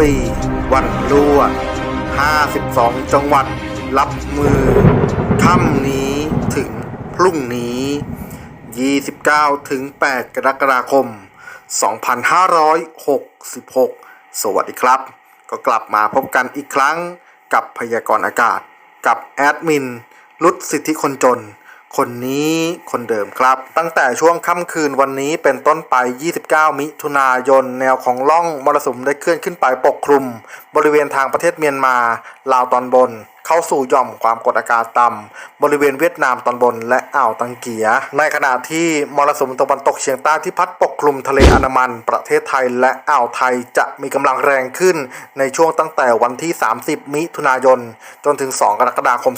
4 วันรั่ว 52 จังหวัด รับมือค่ำนี้ถึงพรุ่งนี้ 29 ถึง 8 กรกฎาคม 2566 สวัสดีครับ ก็กลับมาพบกันอีกครั้งกับพยากรณ์อากาศ กับแอดมิน รุดสิทธิคนจน คนนี้คนเดิมครับ ตั้งแต่ช่วงค่ำคืนวันนี้เป็นต้นไป 29 มิถุนายน แนวของล่องมรสุมได้เคลื่อนขึ้นไปปกคลุม บริเวณทางประเทศเมียนมาลาวตอนบน เข้าสู่หย่อมความกดอากาศต่ำบริเวณเวียดนามตอนบนและอ่าวตังเกีย ในขณะที่มรสุมตะวันตกเฉียงใต้ที่พัดปกคลุมทะเลอันดามันประเทศไทยและอ่าวไทยจะมีกำลังแรงขึ้นในช่วงตั้งแต่วันที่ 30 มิถุนายน จนถึง 2 กรกฎาคม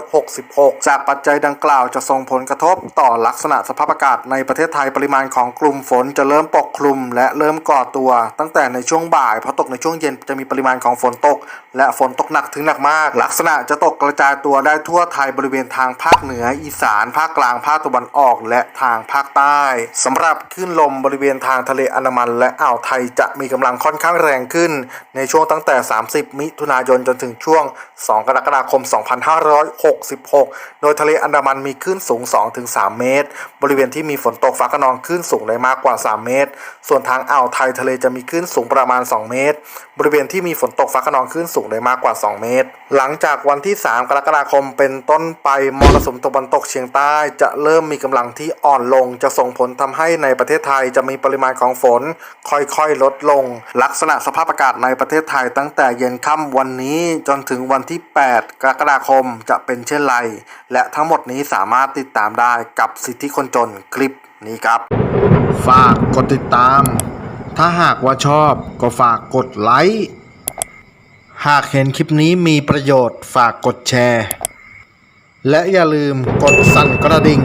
2566 จากปัจจัยดังกล่าวจะส่งผลกระทบต่อลักษณะสภาพอากาศในประเทศไทยปริมาณของกลุ่มฝนจะเริ่มปกคลุมและเริ่มก่อตัว ตั้งแต่ในช่วงบ่ายพอตกในช่วงเย็นจะมีปริมาณของฝนตก และฝนตกหนักถึงหนักมากลักษณะจะตกกระจายตัวได้ทั่วไทยบริเวณทางภาคเหนือ อีสาน ภาคกลาง ภาคตะวันออก และทางภาคใต้สำหรับคลื่นลมบริเวณทางทะเลอันดามัน และอ่าวไทยจะมีกำลังค่อนข้างแรงขึ้น ในช่วงตั้งแต่ 30 มิถุนายนจนถึงช่วง 2 กรกฎาคม 2566 โดยทะเลอันดามันมีคลื่นสูง 2-3 เมตร บริเวณที่มีฝนตกฟ้าคะนองคลื่นสูงได้มากกว่า 3 เมตร ส่วนทางอ่าวไทยทะเลจะมีคลื่นสูงประมาณ 2 เมตร บริเวณที่มีฝนตกฟ้าคะนองคลื่นสูงได้มากกว่า 2 เมตรหลังังจากวันที่ 3 กรกฎาคมเป็นต้นไปมรสุมตะวันตกเฉียงใต้ จะเริ่มมีกำลังที่อ่อนลง จะส่งผลทำให้ในประเทศไทยจะมีปริมาณของฝน ค่อยๆ ลดลง ลักษณะสภาพอากาศในประเทศไทยตั้งแต่เย็นค่ำวันนี้จนถึงวันที่ 8 กรกฎาคมจะเป็นเช่นไร และทั้งหมดนี้สามารถติดตามได้กับสิทธิคนจนคลิปนี้ครับ ฝากกดติดตาม ถ้าหากว่าชอบก็ฝากกดไลค์ หากเห็นคลิปนี้มีประโยชน์ฝากกดแชร์ และอย่าลืมกดสั่นกระดิ่ง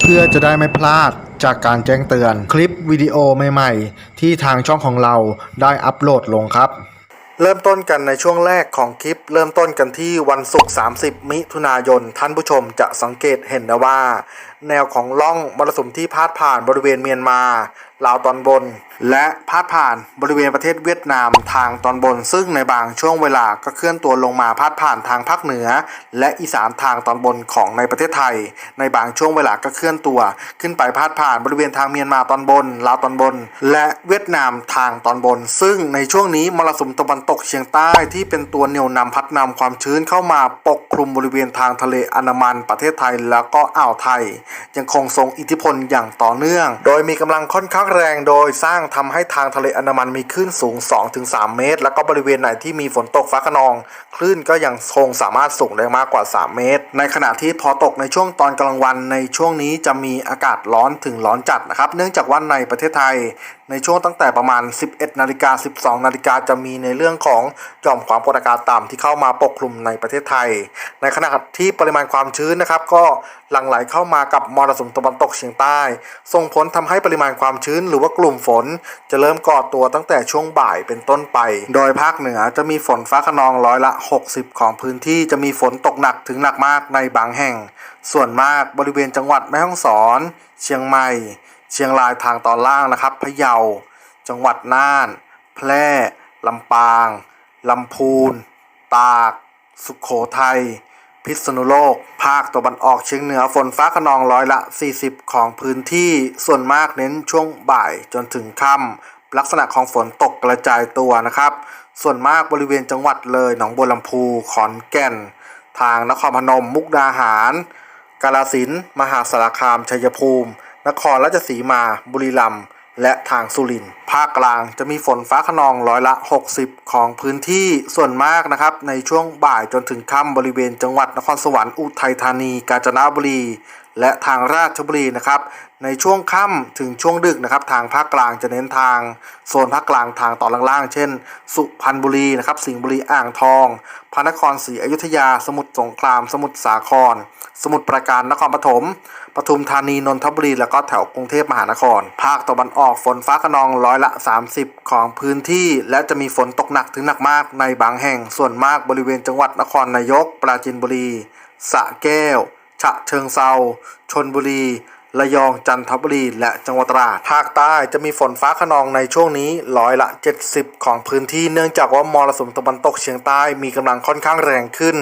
เพื่อจะได้ไม่พลาดจากการแจ้งเตือนคลิปวิดีโอใหม่ๆ ที่ทางช่องของเราได้อัปโหลดลงครับ เริ่มต้นกันในช่วงแรกของคลิป เริ่มต้นกันที่วันศุกร์ 30 มิถุนายน ท่านผู้ชมจะสังเกตเห็นนะว่า แนวของล่องมรสุมที่พาดผ่านบริเวณเมียนมาลาวตอนบน และพาดผ่านบริเวณประเทศเวียดนามทางตอนบน ซึ่งในบางช่วงเวลาก็เคลื่อนตัวลงมาพาดผ่านทางภาคเหนือ และอีสานทางตอนบนของในประเทศไทย ในบางช่วงเวลาก็เคลื่อนตัว ขึ้นไปพาดผ่านบริเวณทางเมียนมาตอนบนลาวตอนบน และเวียดนามทางตอนบน ซึ่งในช่วงนี้มรสุมตะวันตกเฉียงใต้ที่เป็นตัวเหนี่ยวนำพัดนำความชื้นเข้ามาปกคลุมบริเวณทางทะเลอันดามันประเทศไทยแล้วก็อ่าวไทย ยังคงทรงอิทธิพลอย่างต่อเนื่อง โดยมีกำลังค่อนข้างแรงโดยสร้างทำให้ทางทะเลอันดามันมีคลื่นสูง 2-3 เมตร แล้วก็บริเวณไหนที่มีฝนตกฟ้าคะนอง คลื่นก็ยังคงสามารถสูงได้มากกว่า 3 เมตร ในขณะที่พอตกในช่วงตอนกลางวันในช่วงนี้จะมีอากาศร้อนถึงร้อนจัดนะครับ เนื่องจากว่าในประเทศไทย ในช่วงตั้งแต่ประมาณ 11นาฬิกา12นาฬิกาจะมีในเรื่องของหย่อมความกดอากาศต่ำที่เข้ามาปกคลุมในประเทศไทย ในขณะที่ปริมาณความชื้นนะครับ ก็หลั่งไหลเข้ามากับมรสุมตะวันตกเฉียงใต้ ส่งผลทำให้ปริมาณความชื้นหรือว่ากลุ่มฝนจะเริ่มก่อตัวตั้งแต่ช่วงบ่ายเป็นต้นไป โดยภาคเหนือจะมีฝนฟ้าคะนองร้อยละ 60 ของพื้นที่จะมีฝนตกหนักถึงหนักมากในบางแห่ง ส่วนมากบริเวณจังหวัดแม่ฮ่องสอน เชียงใหม่ เชียงรายทางตอนล่างนะครับ พะเยา จังหวัดน่าน แพร่ ลำปาง ลำพูน ตาก สุขโขทัย พิษณุโลก ภาคตะวันออกเฉียงเหนือฝนฟ้าขนองร้อยละ 40 ของพื้นที่ส่วนมากเน้นช่วงบ่ายจนถึงค่ำลักษณะของฝนตกกระจายตัวนะครับ ส่วนมากบริเวณจังหวัดเลยหนองบัวลำพูขอนแก่น ทางนครพนม มุกดาหาร กาฬสินมหาสารคามชัยภูมิ นครราชสีมา บุรีรัมย์ และทางสุรินทร์ภาคกลางจะมีฝนฟ้าขนองร้อยละ 60 ของพื้นที่ส่วนมากนะครับ ในช่วงบ่ายจนถึงค่ำบริเวณจังหวัดนครสวรรค์อุทัยธานี กาญจนบุรี และทางราชบุรีนะครับในช่วงค่ำถึงช่วงดึกนะครับทางภาคกลางจะเน้นทางโซนภาคกลางทางตอนล่างๆ เช่น สุพรรณบุรีนะครับสิงห์บุรีอ่างทอง พระนครศรีอยุธยา สมุทรสงคราม สมุทรสาคร สมุทรปราการนครปฐมปทุมธานีนนทบุรี แล้วก็แถวกรุงเทพมหานคร ภาคตะวันออกฝนฟ้าขนองร้อยละ 30 ของพื้นที่ และจะมีฝนตกหนักถึงหนักมากในบางแห่งส่วนมากบริเวณจังหวัดนครนายก ปราจีนบุรีสระแก้ว ฉะเชิงเซาชนบุรี ระยองจันทบุรี และจังหวัดตราดภาคใต้จะมีฝนฟ้าขนองในช่วงนี้ร้อยละ 70 ของพื้นที่เนื่องจากว่ามรสุมตะวันตกเฉียงใต้มีกำลังค่อนข้างแรงขึ้น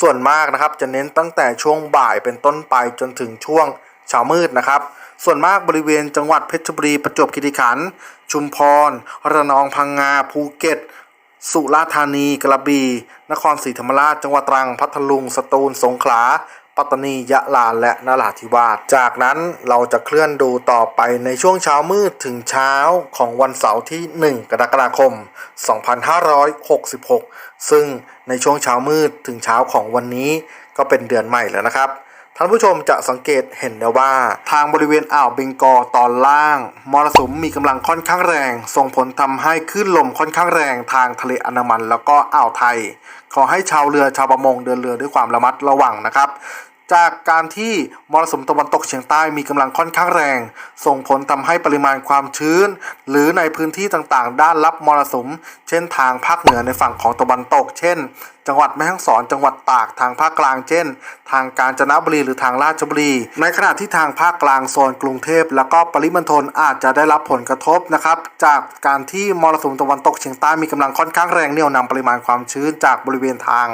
ส่วนมากนะครับจะเน้นตั้งแต่ช่วงบ่ายเป็นต้นไปจนถึงช่วงเช้ามืดนะครับ ส่วนมากบริเวณจังหวัดเพชรบุรีประจวบคีรีขันธ์ชุมพร ระนองพังงาภูเก็ต สุราษฎร์ธานีกระบี่นครศรีธรรมราช จังหวัดตรังพัทลุง สตูล สงขลา ปัตตานียะลาและนราธิวาสจากนั้นเราจะเคลื่อนดูต่อไปในช่วงเช้ามืดถึงเช้าของวันเสาร์ที่ 1 กรกฎาคม 2566 ซึ่งในช่วงเช้ามืดถึงเช้าของวันนี้ก็เป็นเดือนใหม่แล้วนะครับท่านผู้ชมจะสังเกตเห็นได้ว่า ทางบริเวณอ่าวเบงกอตอนล่างมรสุมมีกำลังค่อนข้างแรง ส่งผลทำให้คลื่นลมค่อนข้างแรงทางทะเลอันดามันแล้วก็อ่าวไทย ขอให้ชาวเรือชาวประมงเดินเรือด้วยความระมัดระวังนะครับ จากการที่มรสุมตะวันตกเฉียงใต้มีกำลังค่อนข้างแรง ส่งผลทำให้ปริมาณความชื้น หรือในพื้นที่ต่างๆ ด้านรับมรสุม เช่นทางภาคเหนือในฝั่งของตะวันตก เช่น จังหวัดแม่ฮ่องสอน จังหวัดตากทางภาคกลาง เช่น ทางกาญจนบุรีหรือทางราชบุรี ในขณะที่ทางภาคกลางโซนกรุงเทพ แล้วก็ปริมณฑลอาจจะได้รับผลกระทบนะครับจากการที่มรสุมตะวันตกเฉียงใต้มีกำลังค่อนข้างแรงเหนี่ยวนำปริมาณความชื้นจากบริเวณทาง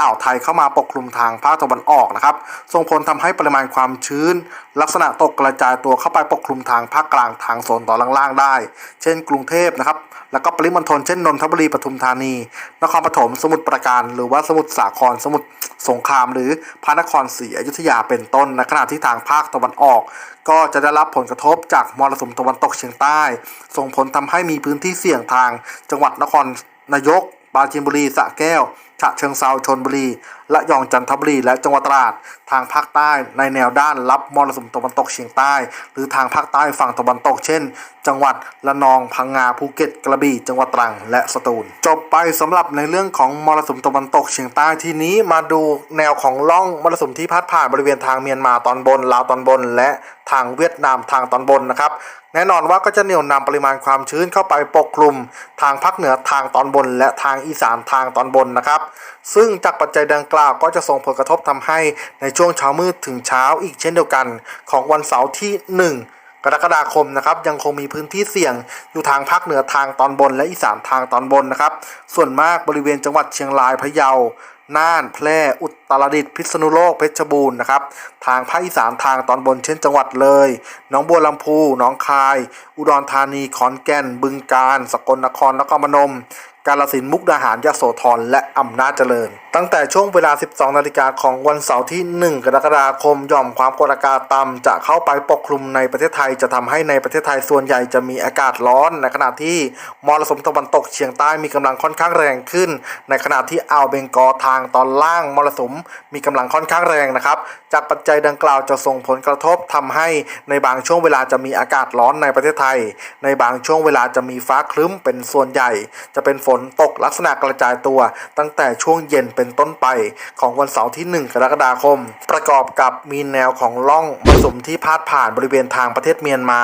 อ่าวไทยเข้ามาปกคลุมทางภาคตะวันออกนะครับส่งผลทำให้ปริมาณความชื้น ลักษณะตกกระจายตัวเข้าไปปกคลุมทางภาคกลางทางโซนตอนล่างๆได้ เช่น กรุงเทพนะครับแล้วก็ปริมณฑลเช่นนนทบุรีปทุมธานี นครปฐมสมุทรปราการ หรือว่าสมุทรสาครสมุทรสงคราม หรือพระนครศรีอยุธยาเป็นต้นในขณะที่ทางภาคตะวันออก ก็จะได้รับผลกระทบจากมรสุมตะวันตกเฉียงใต้ ส่งผลทำให้มีพื้นที่เสี่ยงทาง จังหวัดนครนายกปราจีนบุรีสระแก้วฉะเชิงเซาชนบุรีและยองจันทบุรี และจังหวัดตราด ทางภาคใต้ในแนวด้านรับมรสุมตะวันตกเฉียงใต้ หรือทางภาคใต้ฝั่งตะวันตก เช่น จังหวัดระนองพังงาภูเก็ตกระบี่ จังหวัดตรัง และสตูล จบไปสำหรับในเรื่องของมรสุมตะวันตกเฉียงใต้ทีนี้มาดูแนวของล่องมรสุมที่พัดผ่านบริเวณทางเมียนมาตอนบนลาวตอนบน และทางเวียดนามทางตอนบนนะครับแน่นอนว่าก็จะเหนี่ยวนำปริมาณความชื้นเข้าไปปกคลุม ทางภาคเหนือทางตอนบน และทางอีสานทางตอนบนนะครับซึ่งจากปัจจัยดังกล่าวก็จะส่งผลกระทบทำให้ในช่วงเช้ามืดถึงเช้าอีกเช่นเดียวกัน ของวันเสาร์ที่ 1กรกฎาคมนะครับยังคงมีพื้นที่เสี่ยงอยู่ทางภาคเหนือทางตอนบน และอีสานทางตอนบนนะครับ ส่วนมากบริเวณจังหวัดเชียงรายพะเยาน่านแพร่อุตรดิตถ์พิษณุโลกเพชรบูรณ์นะครับทางภาคอีสานทางตอนบนเช่นจังหวัดเลยหนองบัวลำพูหนองคาย อุดรธานีขอนแก่น บึงกาฬสกลนครนครพนม กาลสินธุ์มุกดาหารยโสธรและอำนาจเจริญ ตั้งแต่ช่วงเวลา 12 นาฬิกาของวันเสาร์ที่ 1 กรกฎาคมย่อมความกดอากาศต่ำจะเข้าไปปกคลุมในประเทศไทยจะทำให้ในประเทศไทยส่วนใหญ่จะมีอากาศร้อน ในขณะที่มรสุมตะวันตกเฉียงใต้มีกำลังค่อนข้างแรงขึ้น ในขณะที่อ่าวเบงกอทางตอนล่างมรสุมมีกำลังค่อนข้างแรงนะครับ จากปัจจัยดังกล่าวจะส่งผลกระทบทำให้ในบางช่วงเวลาจะมีอากาศร้อนในประเทศไทย ในบางช่วงเวลาจะมีฟ้าครึ้มเป็นส่วนใหญ่ จะเป็นฝนตกลักษณะกระจายตัว ตั้งแต่ช่วงเย็นเป็นต้นไปของวันเสาร์ที่ 1 กรกฎาคม ประกอบกับมีแนวของล่องมรสุมที่พาดผ่านบริเวณทางประเทศเมียนมา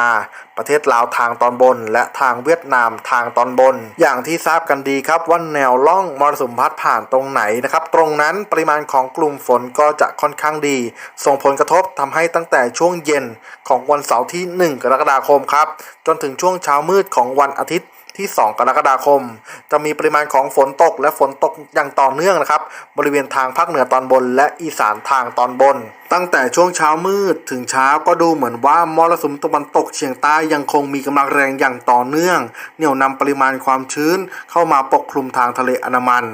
ประเทศลาวทางตอนบน และทางเวียดนามทางตอนบน อย่างที่ทราบกันดีครับว่าแนวล่องมรสุมพัดผ่านตรงไหนนะครับ ตรงนั้นปริมาณของกลุ่มฝนก็จะค่อนข้างดี ส่งผลกระทบทำให้ตั้งแต่ช่วงเย็นของวันเสาร์ที่ 1 กรกฎาคมครับ จนถึงช่วงเช้ามืดของวันอาทิตย์ ที่ 2 กรกฎาคม จะมีปริมาณของฝนตกและฝนตกอย่างต่อเนื่องนะครับ บริเวณทางภาคเหนือตอนบน และอีสานทางตอนบน ตั้งแต่ช่วงเช้ามืดถึงเช้าก็ดูเหมือนว่ามรสุมตะวันตกเฉียงใต้ยังคงมีกำลังแรงอย่างต่อเนื่อง เหนี่ยวนำปริมาณความชื้นเข้ามาปกคลุมทางทะเลอันมัน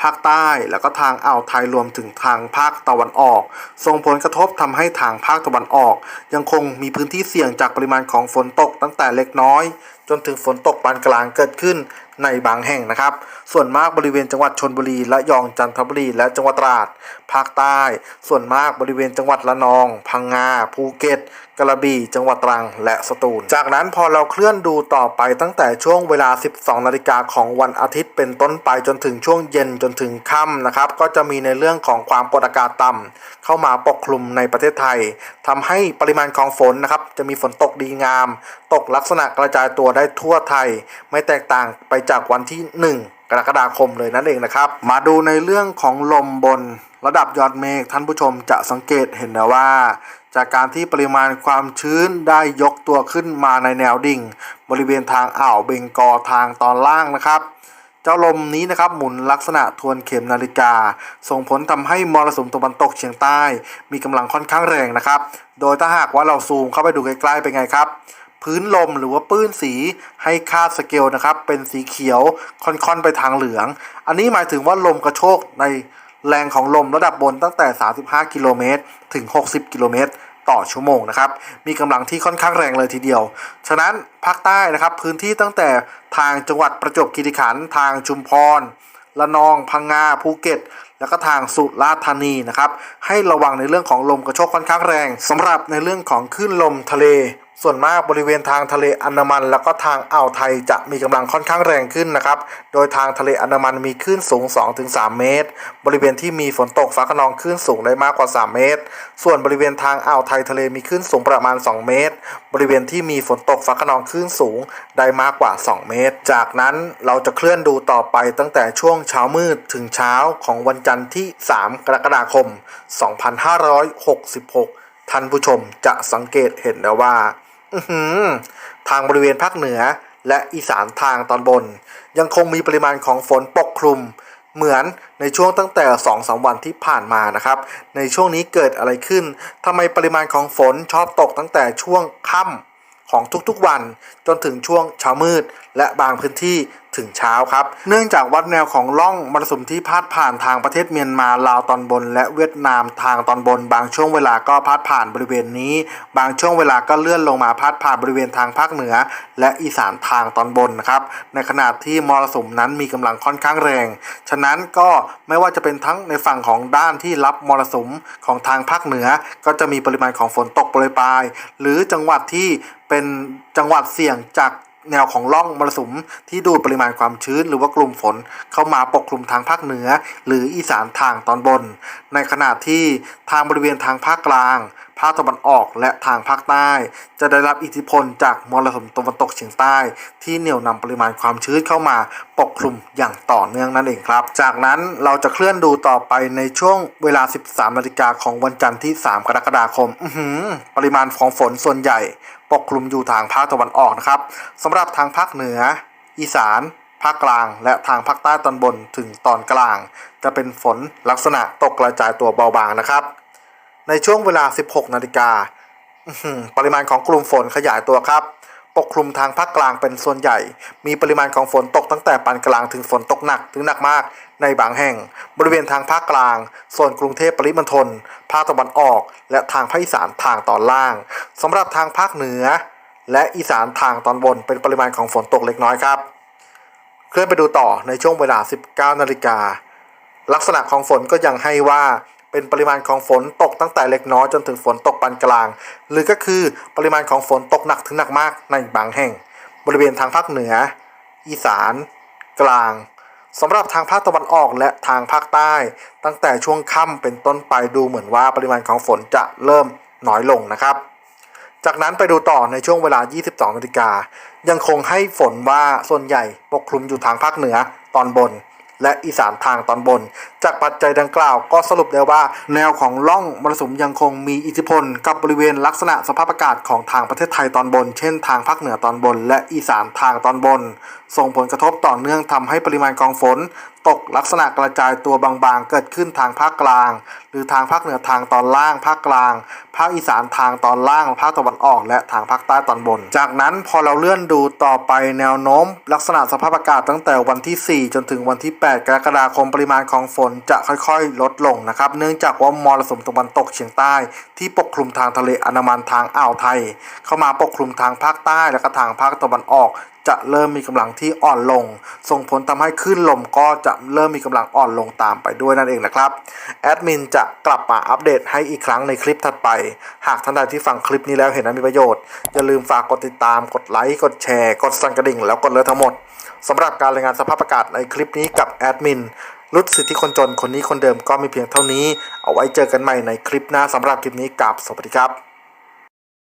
ภาคใต้แล้วก็ทางอ่าวไทยรวมถึงทางภาคตะวันออก ส่งผลกระทบทำให้ทางภาคตะวันออก ยังคงมีพื้นที่เสี่ยงจากปริมาณของฝนตกตั้งแต่เล็กน้อย จนถึงฝนตกปานกลางเกิดขึ้น ในบางแห่งนะครับ ส่วนมากบริเวณจังหวัดชนบุรีและยองจันทบุรีและจังหวัดตราด ภาคใต้ ส่วนมากบริเวณจังหวัดระนอง พังงา ภูเก็ตกระบี่จังหวัดตรังและสตูล จากนั้นพอเราเคลื่อนดูต่อไปตั้งแต่ช่วงเวลา 12 นาฬิกาของวันอาทิตย์เป็นต้นไปจนถึงช่วงเย็นจนถึงค่ำนะครับ ก็จะมีในเรื่องของความกดอากาศต่ำเข้ามาปกคลุมในประเทศไทยทำให้ปริมาณของฝนนะครับ จะมีฝนตกดีงาม ตกลักษณะกระจายตัวได้ทั่วไทย ไม่แตกต่างไปจากวันที่ 1 กรกฎาคมเลยนั่นเองนะครับ มาดูในเรื่องของลมบนระดับยอดเมฆท่านผู้ชมจะสังเกตเห็นนะว่า จากการที่ปริมาณความชื้นได้ยกตัวขึ้นมาในแนวดิ่ง บริเวณทางอ่าวเบงกอทางตอนล่างนะครับเจ้าลมนี้นะครับหมุนลักษณะทวนเข็มนาฬิกา ส่งผลทำให้มรสุมตะวันตกเฉียงใต้ มีกำลังค่อนข้างแรงนะครับ โดยถ้าหากว่าเราซูมเข้าไปดูใกล้ๆเป็นไงครับ พื้นลมหรือว่าปื้นสีให้ค่าสเกลนะครับ เป็นสีเขียวค่อนๆไปทางเหลือง อันนี้หมายถึงว่าลมกระโชกในแรงของลมระดับบนตั้งแต่ 35 กิโลเมตรถึง 60 กิโลเมตรต่อชั่วโมงนะครับ มีกำลังที่ค่อนข้างแรงเลยทีเดียว ฉะนั้นภาคใต้นะครับพื้นที่ตั้งแต่ทางจังหวัดประจวบคีรีขันธ์ทางชุมพรละนองพังงาภูเก็ต แล้วก็ทางสุราษฎร์ธานีนะครับ ให้ระวังในเรื่องของลมกระโชกค่อนข้างแรงสำหรับในเรื่องของคลื่นลมทะเล ส่วนมากบริเวณทางทะเลอันดามัน แล้วก็ทางอ่าวไทยจะมีกำลังค่อนข้างแรงขึ้นนะครับ โดยทางทะเลอันดามันมีคลื่นสูง 2-3 เมตร บริเวณที่มีฝนตกฟ้าขนองคลื่นสูงได้มากกว่า 3 เมตร ส่วนบริเวณทางอ่าวไทยทะเลมีคลื่นสูงประมาณ 2 เมตร บริเวณที่มีฝนตกฟ้าขนองคลื่นสูงได้มากกว่า 2 เมตร จากนั้นเราจะเคลื่อนดูต่อไปตั้งแต่ช่วงเช้ามืดถึงเช้าของวันจันทร์ที่ 3 กรกฎาคม 2566 ท่านผู้ชมจะสังเกตเห็นแล้วว่า ทางบริเวณภาคเหนือและอีสานทางตอนบน ยังคงมีปริมาณของฝนปกคลุม เหมือนในช่วงตั้งแต่2อสวันที่ผ่านมานะครับ ในช่วงนี้เกิดอะไรขึ้นทำไมปริมาณของฝนชอบตกตั้งแต่ช่วงค่ำของทุกๆวันจนถึงช่วงเช้ามืด และบางพื้นที่ถึงเช้าครับ เนื่องจากวัดแนวของล่องมรสุมที่พาดผ่านทางประเทศเมียนมาลาวตอนบน และเวียดนามทางตอนบน บางช่วงเวลาก็พาดผ่านบริเวณนี้ บางช่วงเวลาก็เลื่อนลงมาพาดผ่านบริเวณทางภาคเหนือ และอีสานทางตอนบนนะครับในขณะที่มรสุมนั้นมีกำลังค่อนข้างแรง ฉะนั้นก็ไม่ว่าจะเป็นทั้งในฝั่งของด้านที่รับมรสุมของทางภาคเหนือ ก็จะมีปริมาณของฝนตกโปรยปลาย หรือจังหวัดที่เป็นจังหวัดเสี่ยงจาก แนวของร่องมรสุมที่ดูดปริมาณความชื้น หรือว่ากลุ่มฝนเข้ามาปกคลุมทางภาคเหนือ หรืออีสานทางตอนบน ในขณะที่ทางบริเวณทางภาคกลาง ภาคตะวันออกและทางภาคใต้ จะได้รับอิทธิพลจากมรสุมตะวันตกเฉียงใต้ ที่เหนี่ยวนำปริมาณความชื้นเข้ามาปกคลุมอย่างต่อเนื่องนั่นเองครับ จากนั้นเราจะเคลื่อนดูต่อไปในช่วงเวลา 13นาฬิกาของวันจันทร์ที่ 3 กรกฎาคมอืปริมาณของฝนส่วนใหญ่ ปกคลุมอยู่ทางภาคตะวันออกนะครับสำหรับทางภาคเหนือ อีสานภาคกลางและทางภาคใต้ตอนบนถึงตอนกลาง จะเป็นฝนลักษณะตกกระจายตัวเบาบางนะครับ ในช่วงเวลา 16 นาฬิกาปริมาณของกลุ่มฝนขยายตัวครับ ปกคลุมทางภาคกลางเป็นส่วนใหญ่ มีปริมาณของฝนตกตั้งแต่ปานกลางถึงฝนตกหนักถึงหนักมากในบางแห่ง บริเวณทางภาคกลางส่วนกรุงเทพปริมณฑลภาคตะวันออก และทางภาคอีสานทางตอนล่างสำหรับทางภาคเหนือ และอีสานทางตอนบนเป็นปริมาณของฝนตกเล็กน้อยครับ เคลื่อนไปดูต่อในช่วงเวลา 19 นาฬิกาลักษณะของฝนก็ยังให้ว่า เป็นปริมาณของฝนตกตั้งแต่เล็กน้อยจนถึงฝนตกปานกลาง หรือก็คือปริมาณของฝนตกหนักถึงหนักมากในบางแห่ง บริเวณทางภาคเหนือ อีสาน กลางสำหรับทางภาคตะวันออกและทางภาคใต้ ตั้งแต่ช่วงค่ำเป็นต้นไปดูเหมือนว่าปริมาณของฝนจะเริ่มน้อยลงนะครับ จากนั้นไปดูต่อในช่วงเวลา 22นาฬิกายังคงให้ฝนว่าส่วนใหญ่ปกคลุมอยู่ทางภาคเหนือตอนบน และอีสานทางตอนบน จากปัจจัยดังกล่าวก็สรุปได้ว่า แนวของล่องมรสุมยังคงมีอิทธิพล กับบริเวณลักษณะสภาพอากาศของทางประเทศไทยตอนบน เช่น ทางภาคเหนือตอนบน และอีสานทางตอนบน ส่งผลกระทบต่อเนื่องทำให้ปริมาณของฝน ตกลักษณะกระจายตัวบางๆ เกิดขึ้นทางภาคกลาง หรือทางภาคเหนือทางตอนล่าง ภาคกลาง ภาคอีสานทางตอนล่าง ภาคตะวันออก และทางภาคใต้ตอนบน จากนั้นพอเราเลื่อนดูต่อไปแนวโน้ม ลักษณะสภาพอากาศตั้งแต่วันที่ 4 จนถึงวันที่ 8กรกฎาคมปริมาณของฝนจะค่อยๆ ลดลงนะครับ เนื่องจากว่ามรสุมตะวันตกเฉียงใต้ ที่ปกคลุมทางทะเลอันดามันทางอ่าวไทย เข้ามาปกคลุมทางภาคใต้และก็ทางภาคตะวันออก จะเริ่มมีกำลังที่อ่อนลง ส่งผลทำให้คลื่นลมก็จะเริ่มมีกำลังอ่อนลงตามไปด้วยนั่นเองนะครับแอดมินจะกลับมาอัปเดตให้อีกครั้งในคลิปถัดไป หากท่านใดที่ฟังคลิปนี้แล้วเห็นว่ามีประโยชน์อย่าลืมฝากกดติดตามกดไลค์กดแชร์ กดสั่นกระดิ่งแล้วกดเลยทั้งหมด สำหรับการรายงานสภาพอากาศในคลิปนี้กับแอดมินรุดสิทธิคนจนคนนี้คนเดิมก็มีเพียงเท่านี้ เอาไว้เจอกันใหม่ในคลิปหน้าสำหรับคลิปนี้กับสวัสดีครับ